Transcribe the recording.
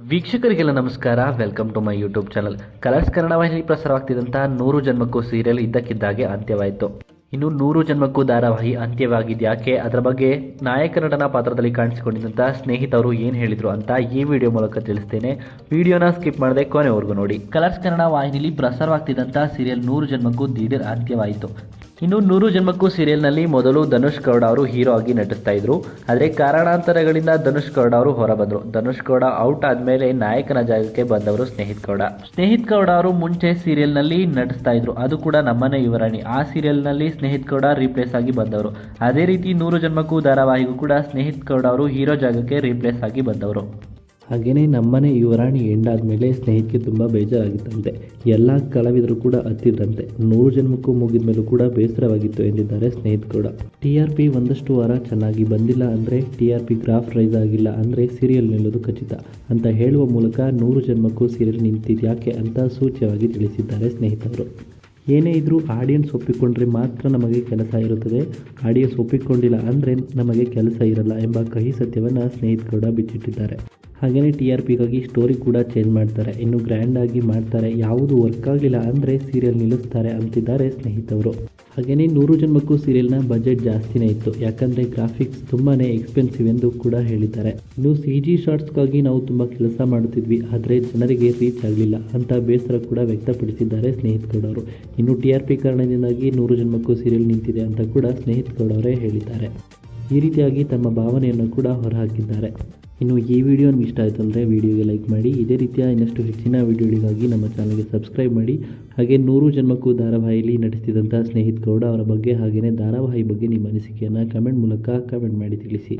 ವೀಕ್ಷಕರಿಗೆಲ್ಲ ನಮಸ್ಕಾರ. Welcome to my YouTube channel Colors Kannada ವಾಹಿನಿ ಪ್ರಸಾರವಾಗ್ತಿದ್ದಂಥ ನೂರು ಜನ್ಮಕ್ಕೂ ಸೀರಿಯಲ್ ಇದ್ದಕ್ಕಿದ್ದಾಗೆ ಅಂತ್ಯವಾಯಿತು. ಇನ್ನು ನೂರು ಜನ್ಮಕ್ಕೂ ಧಾರಾವಾಹಿ ಅಂತ್ಯವಾಗಿದ್ಯಾಕೆ? ಅದರ ಬಗ್ಗೆ ನಾಯಕ ನಟನ ಪಾತ್ರದಲ್ಲಿ ಕಾಣಿಸಿಕೊಂಡಿದ್ದಂಥ ಸ್ನೇಹಿತರು ಏನು ಹೇಳಿದರು ಅಂತ ಈ ವಿಡಿಯೋ ಮೂಲಕ ತಿಳಿಸ್ತೇನೆ. ವಿಡಿಯೋನ ಸ್ಕಿಪ್ ಮಾಡದೆ ಕೊನೆವರೆಗೂ ನೋಡಿ. ಕಲರ್ಸ್ ಕನ್ನಡ ವಾಹಿನಿಯಲ್ಲಿ ಪ್ರಸಾರವಾಗ್ತಿದ್ದಂಥ ಸೀರಿಯಲ್ ನೂರು ಜನ್ಮಕ್ಕೂ ದಿಢೀರ್ ಅಂತ್ಯವಾಯಿತು. ಇನ್ನು ನೂರು ಜನ್ಮಕ್ಕೂ ಸೀರಿಯಲ್ನಲ್ಲಿ ಮೊದಲು ಧನುಷ್ ಗೌಡ ಅವರು ಹೀರೋ ಆಗಿ ನಟಿಸ್ತಾ ಇದ್ರು. ಆದರೆ ಕಾರಣಾಂತರಗಳಿಂದ ಧನುಷ್ ಗೌಡ ಅವರು ಹೊರಬಂದರು. ಧನುಷ್ ಗೌಡ ಔಟ್ ಆದಮೇಲೆ ನಾಯಕನ ಜಾಗಕ್ಕೆ ಬಂದವರು ಸ್ನೇಹಿತ್ ಗೌಡ. ಸ್ನೇಹಿತ್ ಗೌಡ ಅವರು ಮುಂಚೆ ಸೀರಿಯಲ್ನಲ್ಲಿ ನಟಿಸ್ತಾ ಇದ್ರು. ಅದು ಕೂಡ ನಮ್ಮನೇ ಯುವರಾಣಿ. ಆ ಸೀರಿಯಲ್ನಲ್ಲಿ ಸ್ನೇಹಿತ್ ಗೌಡ ರೀಪ್ಲೇಸ್ ಆಗಿ ಬಂದವರು. ಅದೇ ರೀತಿ ನೂರು ಜನ್ಮಕ್ಕೂ ಧಾರಾವಾಹಿಗೂ ಕೂಡ ಸ್ನೇಹಿತ್ ಗೌಡ ಅವರು ಹೀರೋ ಜಾಗಕ್ಕೆ ರೀಪ್ಲೇಸ್ ಆಗಿ ಬಂದವರು. ಹಾಗೆಯೇ ನಮ್ಮನೆ ಯುವರಾಣಿ ಎಂಡಾದ್ಮೇಲೆ ಸ್ನೇಹಿತರಿಗೆ ತುಂಬ ಬೇಜಾರಾಗಿತ್ತಂತೆ. ಎಲ್ಲ ಕಲಾವಿದರು ಕೂಡ ಹತ್ತಿದ್ರಂತೆ. ನೂರು ಜನ್ಮಕ್ಕೂ ಮುಗಿದ ಮೇಲೂ ಕೂಡ ಬೇಸರವಾಗಿತ್ತು ಎಂದಿದ್ದಾರೆ ಸ್ನೇಹಿತ್ ಕೂಡ. ಟಿ ಆರ್ ಪಿ ಒಂದಷ್ಟು ವಾರ ಚೆನ್ನಾಗಿ ಬಂದಿಲ್ಲ ಅಂದರೆ T R P graph rise ಆಗಿಲ್ಲ ಅಂದರೆ ಸೀರಿಯಲ್ ನಿಲ್ಲೋದು ಖಚಿತ ಅಂತ ಹೇಳುವ ಮೂಲಕ ನೂರು ಜನ್ಮಕ್ಕೂ ಸೀರಿಯಲ್ ನಿಂತಿದ್ಯಾಕೆ ಅಂತ ಸೂಚ್ಯವಾಗಿ ತಿಳಿಸಿದ್ದಾರೆ ಸ್ನೇಹಿತರು. ಏನೇ ಇದ್ರೂ ಆಡಿಯನ್ಸ್ ಒಪ್ಪಿಕೊಂಡ್ರೆ ಮಾತ್ರ ನಮಗೆ ಕೆಲಸ ಇರುತ್ತದೆ. ಆಡಿಯನ್ಸ್ ಒಪ್ಪಿಕೊಂಡಿಲ್ಲ ಅಂದರೆ ನಮಗೆ ಕೆಲಸ ಇರಲ್ಲ ಎಂಬ ಕಹಿ ಸತ್ಯವನ್ನು ಸ್ನೇಹಿತ ಕೂಡ ಬಿಚ್ಚಿಟ್ಟಿದ್ದಾರೆ. ಹಾಗೆಯೇ ಟಿ ಆರ್ ಪಿಗಾಗಿ ಸ್ಟೋರಿ ಕೂಡ ಚೇಂಜ್ ಮಾಡ್ತಾರೆ. ಇನ್ನು ಗ್ರ್ಯಾಂಡಾಗಿ ಮಾಡ್ತಾರೆ. ಯಾವುದು ವರ್ಕ್ ಆಗಲಿಲ್ಲ ಅಂದರೆ ಸೀರಿಯಲ್ ನಿಲ್ಲಿಸ್ತಾರೆ ಅಂತಿದ್ದಾರೆ ಸ್ನೇಹಿತರು ಹಾಗೆಯೇ ನೂರು ಜನ್ಮಕ್ಕೂ ಸೀರಿಯಲ್ನ ಬಜೆಟ್ ಜಾಸ್ತಿನೇ ಇತ್ತು. ಯಾಕಂದರೆ ಗ್ರಾಫಿಕ್ಸ್ ತುಂಬಾ ಎಕ್ಸ್ಪೆನ್ಸಿವ್ ಎಂದು ಕೂಡ ಹೇಳಿದ್ದಾರೆ. ಇನ್ನು ಸಿ ಜಿ ಶಾರ್ಟ್ಸ್ಗಾಗಿ ನಾವು ತುಂಬ ಕೆಲಸ ಮಾಡುತ್ತಿದ್ವಿ. ಆದರೆ ಜನರಿಗೆ ರೀಚ್ ಆಗಲಿಲ್ಲ ಅಂತ ಬೇಸರ ಕೂಡ ವ್ಯಕ್ತಪಡಿಸಿದ್ದಾರೆ ಸ್ನೇಹಿತ್ ಗೌಡವರು ಇನ್ನು ಟಿ ಆರ್ ಪಿ ಕಾರಣದಿಂದಾಗಿ ನೂರು ಜನ್ಮಕ್ಕೂ ಸೀರಿಯಲ್ ನಿಂತಿದೆ ಅಂತ ಕೂಡ ಸ್ನೇಹಿತ್ ಗೌಡವರೇ ಹೇಳಿದ್ದಾರೆ. ಈ ರೀತಿಯಾಗಿ ತಮ್ಮ ಭಾವನೆಯನ್ನು ಕೂಡ ಹೊರಹಾಕಿದ್ದಾರೆ. ಇನ್ನು ಈ ವಿಡಿಯೋ ನಿಮ್ಗೆ ಇಷ್ಟ ಆಯಿತು ಅಂದರೆ ವಿಡಿಯೋಗೆ ಲೈಕ್ ಮಾಡಿ. ಇದೇ ರೀತಿಯ ಇನ್ನಷ್ಟು ಹೆಚ್ಚಿನ ವಿಡಿಯೋಗಳಿಗಾಗಿ ನಮ್ಮ ಚಾನಲ್ಗೆ ಸಬ್ಸ್ಕ್ರೈಬ್ ಮಾಡಿ. ಹಾಗೆ ನೂರು ಜನ್ಮಕ್ಕೂ ಧಾರಾವಾಹಿಯಲ್ಲಿ ನಟಿಸ್ತಿದ್ದಂಥ ಸ್ನೇಹಿತ್ ಗೌಡ ಅವರ ಬಗ್ಗೆ ಹಾಗೆಯೇ ಧಾರಾವಾಹಿ ಬಗ್ಗೆ ನಿಮ್ಮ ಅನಿಸಿಕೆಯನ್ನು ಕಮೆಂಟ್ ಮೂಲಕ ಕಮೆಂಟ್ ಮಾಡಿ ತಿಳಿಸಿ.